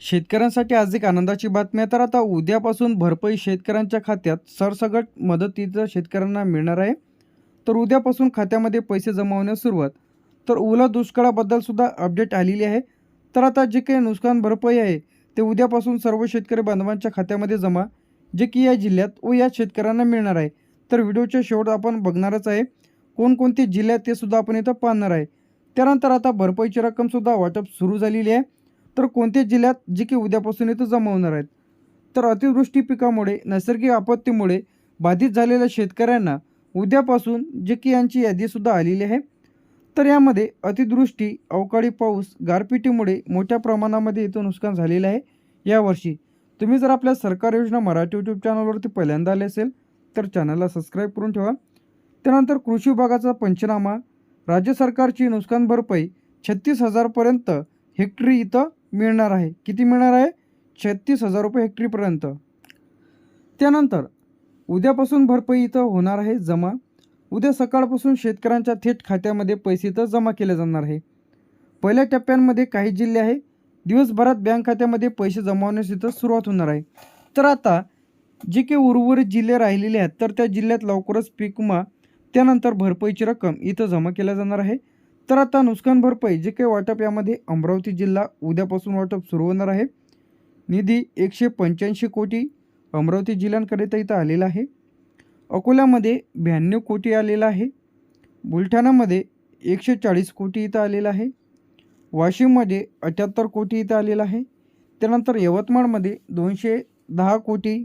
शेतकऱ्यांसाठी आज एक आनंदाची बातमी आहे. तर आता उद्यापासून भरपाई शेतकऱ्यांच्या खात्यात सरसगट मदतीचं शेतकऱ्यांना मिळणार आहे. तर उद्यापासून खात्यामध्ये पैसे जमावण्यास सुरुवात. तर ओला दुष्काळाबद्दल सुद्धा अपडेट आलेली आहे. तर आता जे काही नुकसान भरपाई आहे ते उद्यापासून सर्व शेतकरी बांधवांच्या खात्यामध्ये जमा जे की या जिल्ह्यात व या शेतकऱ्यांना मिळणार आहे. तर व्हिडिओच्या शेवट आपण बघणारच आहे. कोणकोणते जिल्ह्यात ते सुद्धा आपण इथं पाहणार आहे. त्यानंतर आता भरपाईची रक्कमसुद्धा वाटप सुरू झालेली आहे. तर कोणत्या जिल्ह्यात जे की उद्यापासून इथं जमा होणार आहेत? तर अतिवृष्टी पिकामुळे नैसर्गिक आपत्तीमुळे बाधित झालेल्या शेतकऱ्यांना उद्यापासून जे की यांची यादीसुद्धा आलेली आहे. तर यामध्ये अतिवृष्टी अवकाळी पाऊस गारपिटीमुळे मोठ्या प्रमाणामध्ये इथं नुकसान झालेलं आहे. यावर्षी तुम्ही जर आपल्या सरकार योजना मराठी यूट्यूब चॅनलवरती पहिल्यांदा आले असेल तर चॅनलला सबस्क्राईब करून ठेवा. त्यानंतर कृषी विभागाचा पंचनामा राज्य सरकारची नुकसान भरपाई छत्तीस हजारपर्यंत हेक्टरी इथं मिळणार आहे. किती मिळणार आहे? छत्तीस हजार रुपये हेक्टरीपर्यंत. त्यानंतर उद्यापासून भरपाई इथं होणार आहे जमा. उद्या सकाळपासून शेतकऱ्यांच्या थेट खात्यामध्ये पैसे इथं जमा केले जाणार आहे. पहिल्या टप्प्यांमध्ये काही जिल्हे आहे. दिवसभरात बँक खात्यामध्ये पैसे जमावण्यास इथं सुरुवात होणार आहे. तर आता जे काही उर्वरित जिल्हे राहिलेले आहेत तर त्या जिल्ह्यात लवकरच पीक विमा त्यानंतर भरपाईची रक्कम इथं जमा केल्या जाणार आहे. तर आता नुकसान भरपाई जे काही वाटप यामध्ये अमरावती जिल्हा उद्यापासून वाटप सुरू होणार आहे. निधी एकशे पंच्याऐंशी कोटी अमरावती जिल्ह्यांकरिता इथं आलेला आहे. अकोल्यामध्ये ब्याण्णव कोटी आलेला आहे. बुलढाणामध्ये एकशे चाळीस कोटी इथं आलेला आहे. वाशिममध्ये अठ्याहत्तर कोटी इथं आलेला आहे. त्यानंतर यवतमाळमध्ये दोनशे दहा कोटी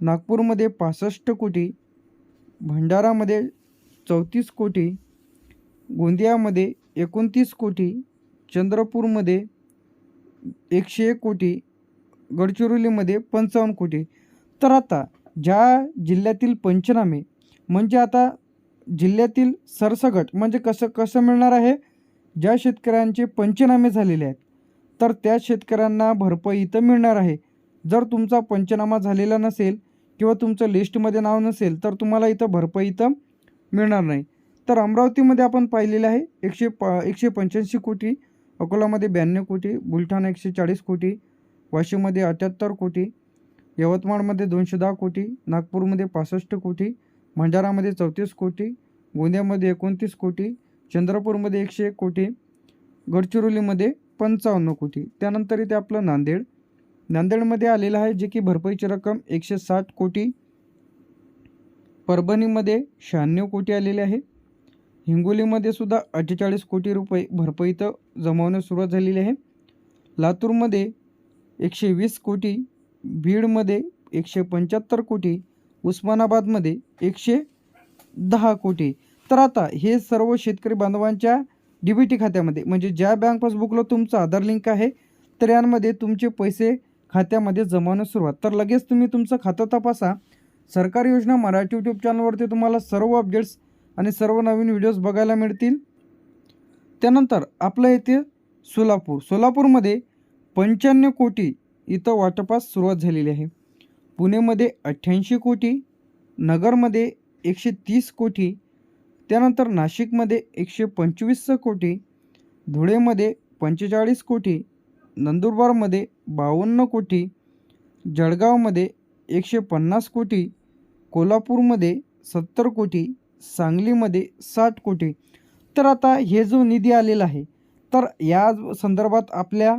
नागपूरमध्ये पासष्ट कोटी भंडारामध्ये चौतीस कोटी गोंदियामध्ये एकोणतीस कोटी चंद्रपूरमध्ये एकशे एक कोटी गडचिरोलीमध्ये पंचावन्न कोटी. तर आता ज्या जिल्ह्यातील पंचनामे म्हणजे आता जिल्ह्यातील सरसगट म्हणजे कसं कसं मिळणार आहे? ज्या शेतकऱ्यांचे पंचनामे झालेले आहेत तर त्या शेतकऱ्यांना भरपाई इथं मिळणार आहे. जर तुमचा पंचनामा झालेला नसेल किंवा तुमचं लिस्टमध्ये नाव नसेल तर तुम्हाला इथं भरपाई इथं मिळणार नाही. तर अमरावतीमध्ये आपण पाहिलेलं आहे एकशे प एकशे पंच्याऐंशी कोटी अकोलामध्ये ब्याण्णव कोटी बुलढाणा एकशे चाळीस कोटी वाशिममध्ये अठ्याहत्तर कोटी यवतमाळमध्ये दोनशे दहा कोटी नागपूरमध्ये पासष्ट कोटी भंडारामध्ये चौतीस कोटी गोंदियामध्ये एकोणतीस कोटी चंद्रपूरमध्ये एकशे एक कोटी गडचिरोलीमध्ये पंचावन्न कोटी. त्यानंतर इथे आपलं नांदेड. नांदेडमध्ये आलेलं आहे जे की भरपाईची रक्कम एकशे साठ कोटी परभणीमध्ये शहाण्णव कोटी आलेले आहे. हिंगोलीमध्ये सुद्धा अठ्ठेचाळीस कोटी रुपये भरपाईत जमावणं जमावण्यास सुरुवात झालेली आहे. लातूरमध्ये एकशे वीस कोटी बीडमध्ये एकशे पंच्याहत्तर कोटी उस्मानाबादमध्ये एकशे दहा कोटी. तर आता हे सर्व शेतकरी बांधवांच्या डी बी टी खात्यामध्ये म्हणजे ज्या बँक पासबुकला तुमचं आधार लिंक आहे तर यांमध्ये तुमचे पैसे खात्यामध्ये जमावण्यास सुरुवात. तर लगेच तुम्ही तुमचं खातं तपासा. सरकारी योजना मराठी यूट्यूब चॅनलवरती तुम्हाला सर्व अपडेट्स आणि सर्व नवीन व्हिडिओज बघायला मिळतील. त्यानंतर आपलं येथे सोलापूर. सोलापूरमध्ये पंच्याण्णव कोटी इथं वाटपास सुरुवात झालेली आहे. पुणेमध्ये अठ्ठ्याऐंशी कोटी नगरमध्ये एकशे तीस कोटी त्यानंतर नाशिकमध्ये एकशे पंचवीस कोटी धुळेमध्ये पंचेचाळीस कोटी नंदुरबारमध्ये बावन्न कोटी जळगावमध्ये एकशे पन्नास कोटी कोल्हापूरमध्ये सत्तर कोटी सांगलीमध्ये साठ कोटी. तर आता हे जो निधी आलेला आहे तर या संदर्भात आपल्या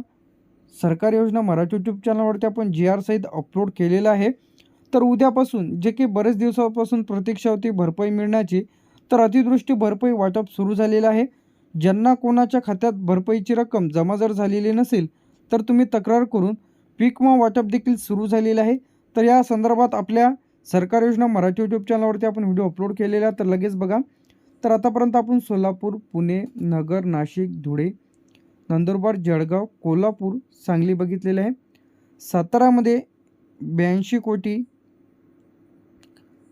सरकारी योजना मराठी यूट्यूब चॅनलवरती आपण जी आर सहित अपलोड केलेलं आहे. तर उद्यापासून जे की बरेच दिवसापासून प्रतीक्षा होती भरपाई मिळण्याची तर अतिदृष्टी भरपाई वाटप सुरू झालेलं आहे. ज्यांना कोणाच्या खात्यात भरपाईची रक्कम जमा जर झालेली नसेल तर तुम्ही तक्रार करून पीक वाटप देखील सुरू झालेलं आहे. तर या संदर्भात आपल्या सरकार योजना मराठी यूट्यूब चॅनलवरती आपण व्हिडिओ अपलोड केलेला तर लगेच बघा. तर आतापर्यंत आपण सोलापूर पुणे नगर नाशिक धुळे नंदुरबार जळगाव कोल्हापूर सांगली बघितलेलं आहे. सातारामध्ये ब्याऐंशी कोटी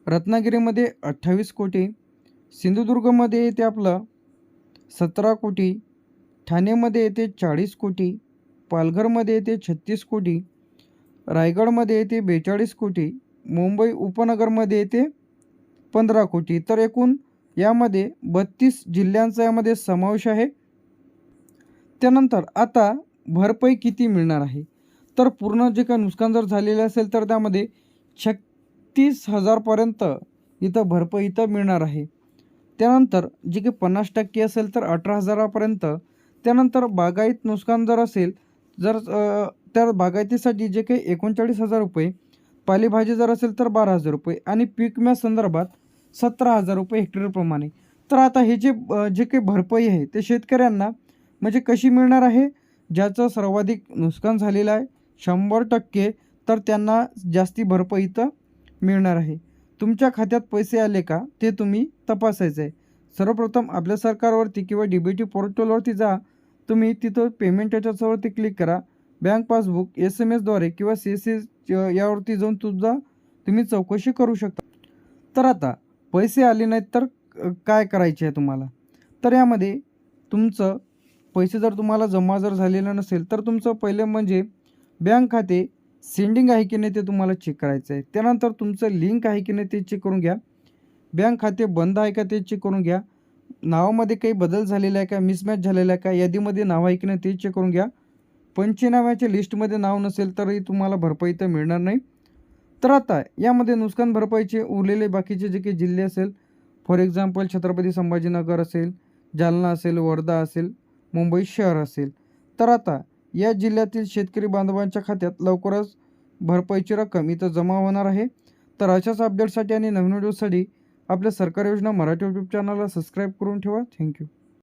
रत्नागिरीमध्ये अठ्ठावीस कोटी सिंधुदुर्गमध्ये येते आपलं सतरा कोटी ठाणेमध्ये येते चाळीस कोटी पालघरमध्ये येते छत्तीस कोटी रायगडमध्ये येते बेचाळीस कोटी मुंबई उपनगरमध्ये येते पंधरा कोटी. तर एकूण यामध्ये बत्तीस जिल्ह्यांचा यामध्ये समावेश आहे. त्यानंतर आता भरपाई किती मिळणार आहे? तर पूर्ण जे काही नुकसान जर झालेले असेल तर त्यामध्ये छत्तीस हजारपर्यंत इथं भरपाई इथं मिळणार आहे. त्यानंतर जे काही पन्नास टक्के असेल तर अठरा हजारापर्यंत. त्यानंतर बागायत नुकसान जर असेल जर त्या बागायतीसाठी जे काही एकोणचाळीस हजार रुपये पालेभाजी जर असेल तर बारा हजार रुपये आणि पीक विम्या संदर्भात सतरा हजार रुपये हेक्टरप्रमाणे तर आता हे जे जे काही भरपाई आहे ते शेतकऱ्यांना म्हणजे कशी मिळणार आहे? ज्याचं सर्वाधिक नुकसान झालेलं आहे शंभर टक्के तर त्यांना जास्ती भरपाई तर मिळणार आहे. तुमच्या खात्यात पैसे आले का? ते तुम्ही तपासायचं आहे सर्वप्रथम आपल्या सरकारवरती किंवा डी बी टी पोर्टलवरती जा. तुम्ही तिथं पेमेंट याच्यावरती क्लिक करा. बँक पासबुक एस एम एसद्वारे किंवा सी एस एस यावरती जाऊन तुझा तुम्ही चौकशी करू शकता. तर आता पैसे आले नाहीत तर काय करायचे आहे तुम्हाला? तर यामध्ये तुमचं पैसे जर तुम्हाला जमा जर झालेलं नसेल तर तुमचं पहिलं म्हणजे बँक खाते सेंडिंग आहे की नाही ते तुम्हाला चेक करायचं आहे त्यानंतर तुमचं लिंक आहे की नाही ते चेक करून घ्या. बँक खाते बंद आहे का ते चेक करून घ्या. नावामध्ये काही बदल झालेला आहे का मिसमॅच झालेला आहे का यादीमध्ये नाव आहे की नाही ते चेक करून घ्या. पंचनाम्याच्या लिस्टमध्ये नाव नसेल तरही तुम्हाला भरपाई तर मिळणार नाही. तर आता यामध्ये नुकसान भरपाईचे उरलेले बाकीचे जे काही जिल्हे असेल फॉर एक्झाम्पल छत्रपती संभाजीनगर असेल जालना असेल वर्धा असेल मुंबई शहर असेल. तर आता या जिल्ह्यातील शेतकरी बांधवांच्या खात्यात लवकरच भरपाईची रक्कम इथं जमा होणार आहे. तर अशाच अपडेटसाठी आणि नवीन व्हिडिओसाठी आपल्या सरकारी योजना मराठी यूट्यूब चॅनलला सबस्क्राईब करून ठेवा. थँक्यू